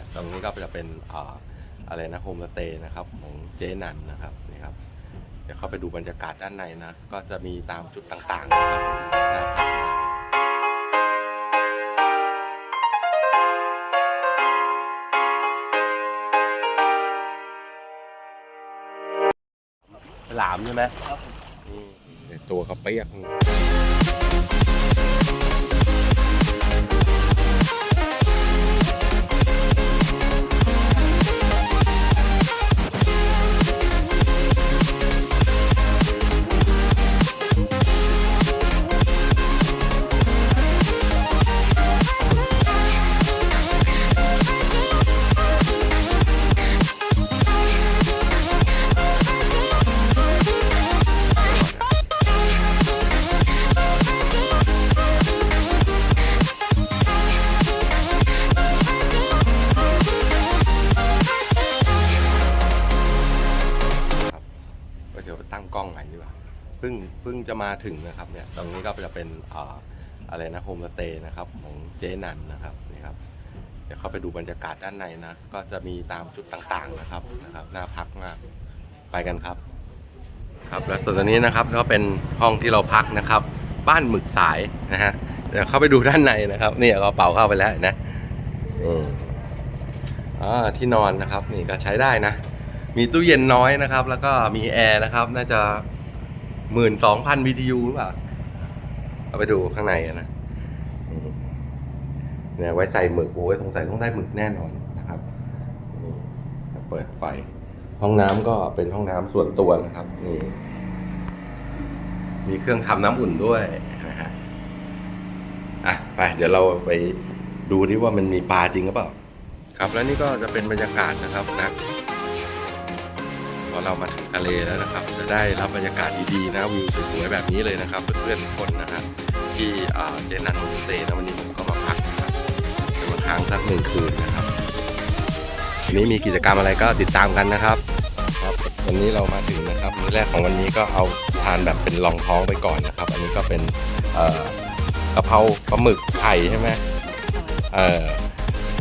เนี่ยตรงนี้ก็จะเป็นอ่าอะไรนะโฮมสเตย์นะครับของเจนันนะครับนี่ครับเดี๋ยวเข้าไปดูบรรยากาศด้านในนะก็จะมีตามจุดต่างๆนะครับน่าพักมากหลามใช่ไหมนี่ตัวเขาเปียก กล้องใหม่ดีกว่าเพิ่งเพิ่งจะมาถึงนะครับเนี่ยตรงนี้ก็จะเป็นอ่าอะไรนะโฮมสเตย์นะครับของเจนันนะครับนี่ครับเดี๋ยวเข้าไปดูบรรยากาศด้านในนะก็จะมีตามจุดต่างๆนะครับนะครับน่าพักมากไปกันครับ ครับและส่วนตอนนี้นะครับก็เป็นห้องที่เราพักนะครับ บ้านหมึกสายนะฮะเดี๋ยวเข้าไปดูด้านในนะครับนี่เอากระเป๋าเข้าไปแล้วนะอ่าที่นอนนะครับ นี่ก็ใช้ได้นะ มีตู้เย็นน้อยนะครับ แล้วก็มีแอร์นะครับ น่าจะหมื่นสองพัน BTU หรือเปล่า เอาไปดูข้างในนะนี่เนี่ยไว้ใส่หมึกโอ้ยสงสัยต้องได้หมึกแน่นอนนะครับเปิดไฟ ห้องน้ำก็เป็นห้องน้ำส่วนตัวนะครับนี่มีเครื่องทำน้ำอุ่นด้วยนะฮะอะไปเดี๋ยวเราไปดูที่ว่ามันมีปลาจริงหรือเปล่า ครับแล้วนี่ก็จะเป็นบรรยากาศนะครับนะ พอเรามาถึงทะเลแล้วนะครับ จะได้รับบรรยากาศดีๆนะวิวสวยๆแบบนี้เลยนะครับเพื่อนๆทุกคนนะฮะที่เจนันโฮมสเตย์นะวันนี้ผมก็มาพักนะครับจะมาค้างสักหนึ่งคืนนะครับวันนี้มีกิจกรรมอะไรก็ติดตามกันนะครับครับวันนี้เรามาถึงนะครับมื้อแรกของวันนี้ก็เอาทานแบบเป็นรองท้องไปก่อนนะครับ อันนี้ก็เป็นเอ่อกะเพราปลาหมึกไข่ใช่ไหมเออ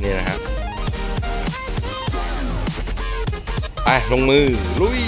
นี่นะฮะไลงมือ ลุย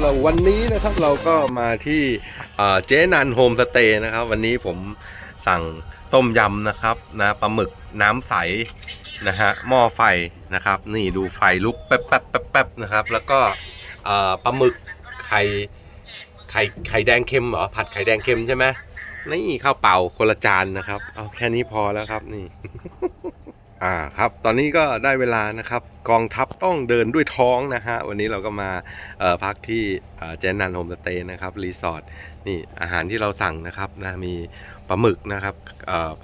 เราวันนี้นะครับเราก็มาที่เจ๊นันโฮมสเตย์นะครับ วันนี้ผมสั่งต้มยำนะครับนะปลาหมึกน้ำใสนะฮะหม้อไฟนะครับ นี่ดูไฟลุกแป๊บแป๊บแป๊บแป๊บนะครับ แล้วก็ปลาหมึกไข่ไข่ไข่แดงเค็มเหรอผัดไข่แดงเค็มใช่ไหมนี่ข้าวเปล่าคนละจานนะครับเอาแค่นี้พอแล้วครับนี่ อ่าครับตอนนี้ก็ได้เวลานะครับกองทัพต้องเดินด้วยท้องนะฮะวันนี้เราก็มาพักที่เจนนันโฮมสเตย์นะครับรีสอร์ทนี่อาหารที่เราสั่งนะครับนะมีปลาหมึกนะครับ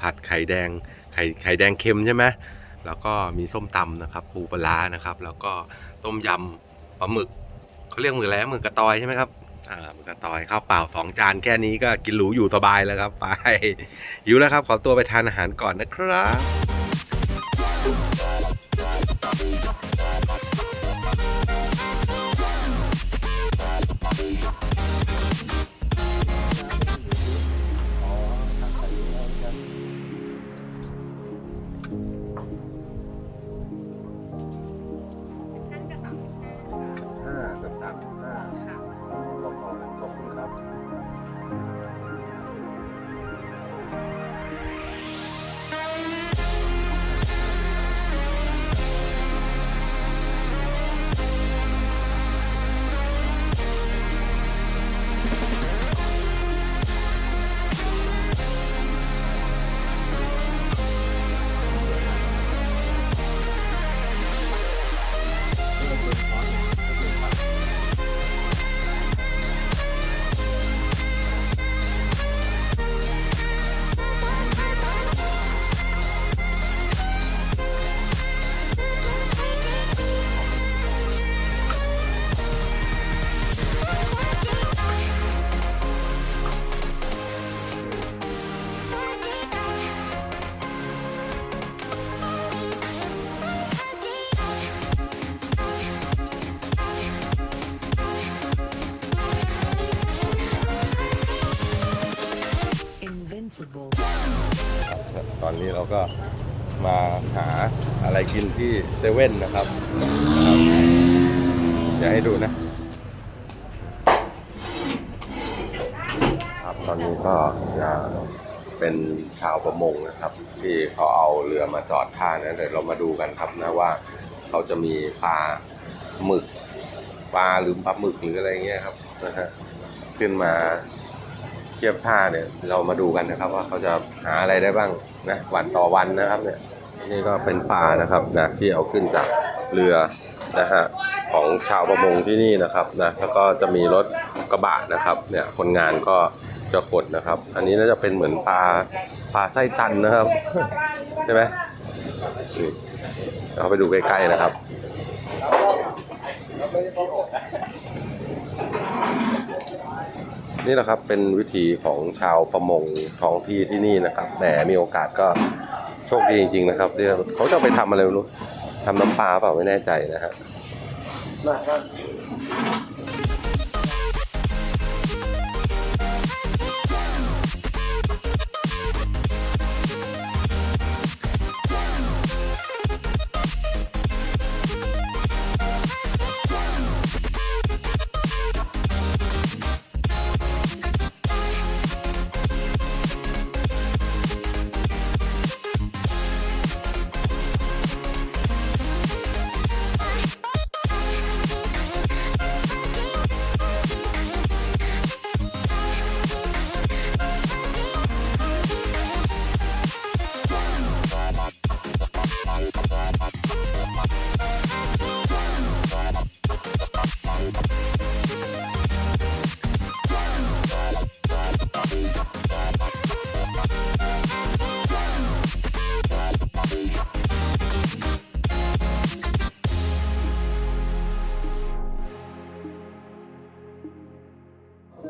ผัดไข่แดงไข่ไข่แดงเค็มใช่ไหมแล้วก็มีส้มตำนะครับปูปลานะครับ แล้วก็ต้มยำปลาหมึกเขาเรียกหมึกอะไรนะหมึกกระตอยใช่ไหมครับอ่าหมึกกระตอยข้าวเปล่าสองจานแค่นี้ก็กินหรูอยู่สบายแล้วครับไปหิวแล้วครับขอตัวไปทานอาหารก่อนนะครับ ตอนนี้เราก็มาหาอะไรกินที่เซเว่นนะครับนะครับจะให้ดูนะครับตอนนี้ก็จะเป็นชาวประมงนะครับ ที่เขาเอาเรือมาจอดท่านะเดี๋ยวเรามาดูกันครับนะว่าเขาจะมีปลาหมึกปลาหรือปลาหมึกหรืออะไรเงี้ยครับนะฮะขึ้นมา เทียบท่าเนี่ยเรามาดูกันนะครับ ว่าเขาจะหาอะไรได้บ้างนะวันต่อวันนะครับเนี่ยนี่ก็เป็นปลานะครับนะที่เอาขึ้นจากเรือนะฮะของชาวประมงที่นี่นะครับนะแล้วก็จะมีรถกระบะนะครับเนี่ยคนงานก็จะขดนะครับ อันนี้น่าจะเป็นเหมือนปลาปลาไส้ตันนะครับใช่ไหมนี่เราไปดูใกล้ๆนะครับ นี่แหละครับเป็นวิธีของชาวประมงท้องที่ที่นี่นะครับแหมมีโอกาสก็โชคดีจริง ๆ นะครับที่เขาจะไปทำอะไรไม่รู้ทำน้ำปลาเปล่าไม่แน่ใจนะฮะ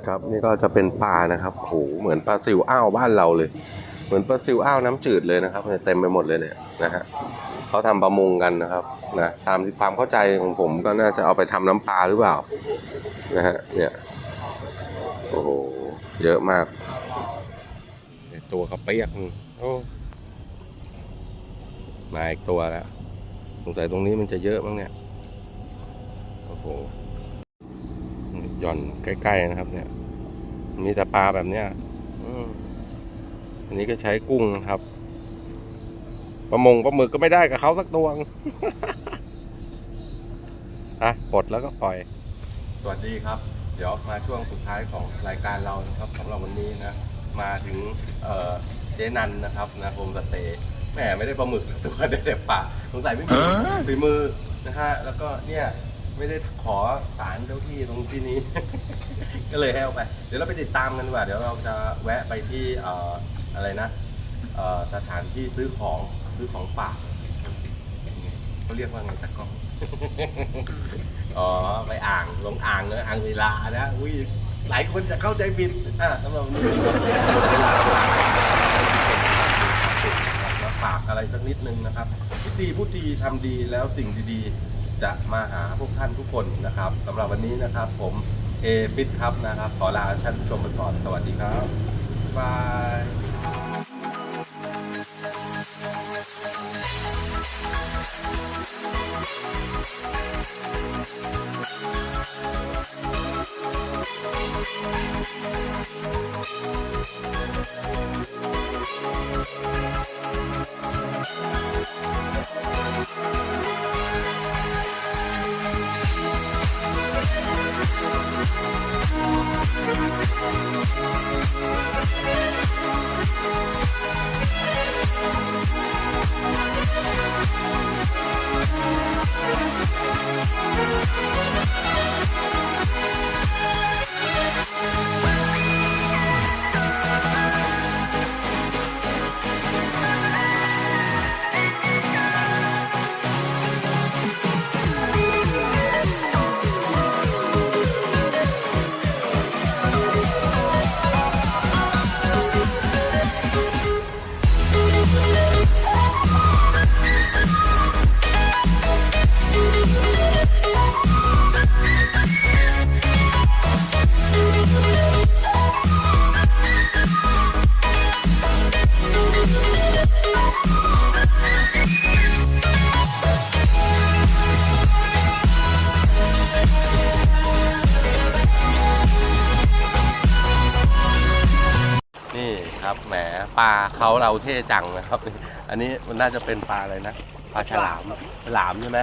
ครับ นี่ก็จะเป็นปลานะครับโอ้โหเหมือนปลาซิวอ้าวบ้านเราเลย เหมือนปลาซิวอ้าวน้ำจืดเลยนะครับเต็มไปหมดเลยเนี่ยนะฮะเขาทำประมงกันนะครับนะตามความเข้าใจของผมก็น่าจะเอาไปทำน้ำปลาหรือเปล่านะฮะเนี่ยโอ้โหเยอะมาก ตัวเขาเปียกโอ้มาอีกตัวแล้วสงสัยตรงนี้มันจะเยอะบ้างเนี่ยโอ้โห ย่อนใกล้ๆนะครับ เนี่ย มีแต่ปลาแบบเนี้ยอืมอันนี้ก็ใช้กุ้งนะครับปลามงปลาหมึกก็ไม่ได้กับเขาสักตัวอะปลดแล้วก็ปล่อย สวัสดีครับ เดี๋ยวมาช่วงสุดท้ายของรายการเรานะครับของเราวันนี้นะ มาถึงเอ่อเจนันนะครับนะโฮมสเตย์แหมไม่ได้ปลาหมึกตัวได้แต่ปลาสงสัยไม่มีฝีมือนะฮะแล้วก็เนี่ย ไม่ได้ขอสารเจ้าที่ตรงที่นี้ ก็เลยให้เอาไป เดี๋ยวเราไปติดตามกันดีกว่า เดี๋ยวเราจะแวะไปที่เอ่ออะไรนะเอ่อสถานที่ซื้อของซื้อของฝากเขาเรียกว่าไงตะกล้อง อ๋อไปอ่างลงอ่างเลยอ่างเวลานะอุ้ยหลายคนจะเข้าใจผิดอะสำหรับวันนี้หมดเวลามาฝากอะไรสักนิดนึงนะครับคิดดีพูดดีทำดีแล้วสิ่งดีๆ จะมาหาพวกท่านทุกคนนะครับสำหรับวันนี้นะครับผมเอฟิตครับนะครับ ขอลาท่านผู้ชมไปก่อน สวัสดีครับบ๊ายบาย แหมปลาเขาเราเท่จังนะครับ อันนี้มันน่าจะเป็นปลาอะไรนะปลาฉลามฉลามใช่ไหม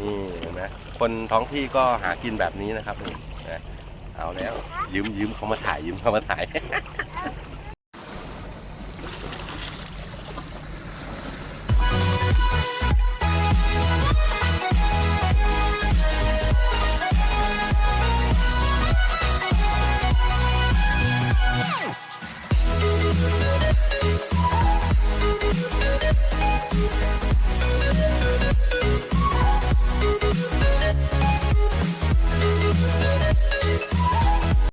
นี่เห็นไหมคนท้องที่ก็หากินแบบนี้นะครับนี่เอาแล้วยืมยืมเขามาถ่ายยืมเขามาถ่าย